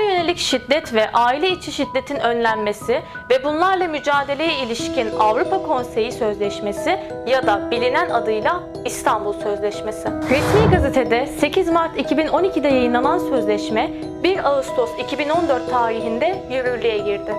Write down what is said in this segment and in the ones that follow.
yönelik şiddet ve aile içi şiddetin önlenmesi ve bunlarla mücadeleye ilişkin Avrupa Konseyi Sözleşmesi ya da bilinen adıyla İstanbul Sözleşmesi. Resmi gazetede 8 Mart 2012'de yayınlanan sözleşme 1 Ağustos 2014 tarihinde yürürlüğe girdi.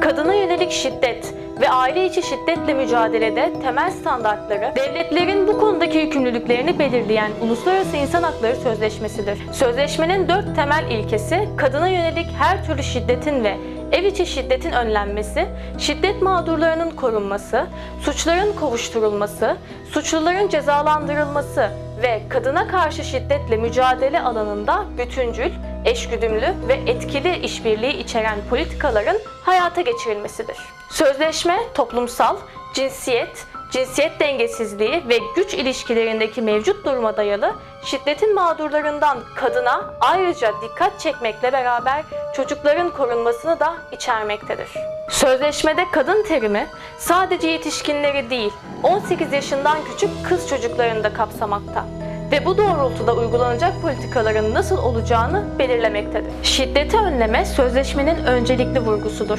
Kadına yönelik şiddet ve aile içi şiddetle mücadelede temel standartları, devletlerin bu konudaki yükümlülüklerini belirleyen Uluslararası İnsan Hakları Sözleşmesidir. Sözleşmenin dört temel ilkesi, kadına yönelik her türlü şiddetin ve ev içi şiddetin önlenmesi, şiddet mağdurlarının korunması, suçların kovuşturulması, suçluların cezalandırılması ve kadına karşı şiddetle mücadele alanında bütüncül, eşgüdümlü ve etkili işbirliği içeren politikaların hayata geçirilmesidir. Sözleşme toplumsal, cinsiyet, cinsiyet dengesizliği ve güç ilişkilerindeki mevcut duruma dayalı şiddetin mağdurlarından kadına ayrıca dikkat çekmekle beraber çocukların korunmasını da içermektedir. Sözleşmede kadın terimi sadece yetişkinleri değil, 18 yaşından küçük kız çocuklarını da kapsamakta ve bu doğrultuda uygulanacak politikaların nasıl olacağını belirlemektedir. Şiddeti önleme sözleşmenin öncelikli vurgusudur.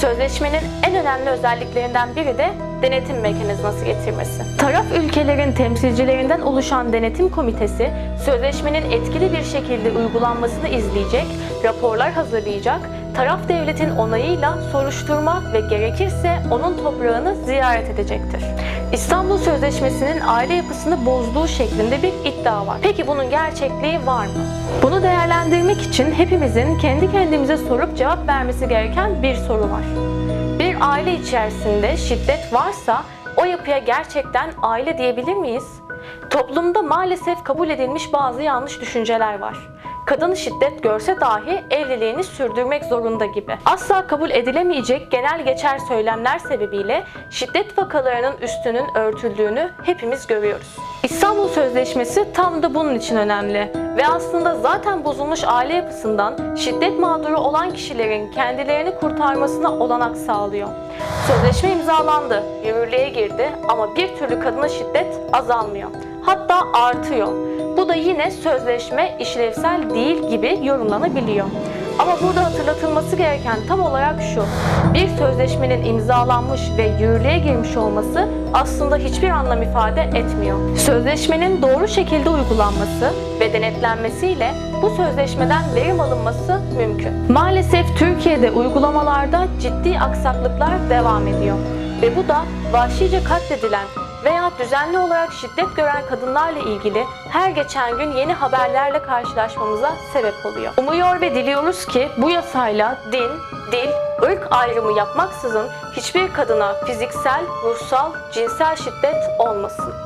Sözleşmenin en önemli özelliklerinden biri de denetim mekanizması getirmesi. Taraf ülkelerin temsilcilerinden oluşan denetim komitesi sözleşmenin etkili bir şekilde uygulanmasını izleyecek, raporlar hazırlayacak, taraf devletin onayıyla soruşturma ve gerekirse onun toprağını ziyaret edecektir. İstanbul Sözleşmesi'nin aile yapısını bozduğu şeklinde bir iddia var. Peki bunun gerçekliği var mı? Bunu değerlendirmek için hepimizin kendi kendimize sorup cevap vermesi gereken bir soru var. Bir aile içerisinde şiddet varsa o yapıya gerçekten aile diyebilir miyiz? Toplumda maalesef kabul edilmiş bazı yanlış düşünceler var. Kadın şiddet görse dahi evliliğini sürdürmek zorunda gibi. Asla kabul edilemeyecek genel geçer söylemler sebebiyle şiddet vakalarının üstünün örtüldüğünü hepimiz görüyoruz. İstanbul Sözleşmesi tam da bunun için önemli ve aslında zaten bozulmuş aile yapısından şiddet mağduru olan kişilerin kendilerini kurtarmasına olanak sağlıyor. Sözleşme imzalandı, yürürlüğe girdi ama bir türlü kadına şiddet azalmıyor. Hatta artıyor. Yine sözleşme işlevsel değil gibi yorumlanabiliyor. Ama burada hatırlatılması gereken tam olarak şu. Bir sözleşmenin imzalanmış ve yürürlüğe girmiş olması aslında hiçbir anlam ifade etmiyor. Sözleşmenin doğru şekilde uygulanması ve denetlenmesiyle bu sözleşmeden verim alınması mümkün. Maalesef Türkiye'de uygulamalarda ciddi aksaklıklar devam ediyor. Ve bu da vahşice katledilen veya düzenli olarak şiddet gören kadınlarla ilgili her geçen gün yeni haberlerle karşılaşmamıza sebep oluyor. Umuyor ve diliyoruz ki bu yasayla din, dil, ırk ayrımı yapmaksızın hiçbir kadına fiziksel, ruhsal, cinsel şiddet olmasın.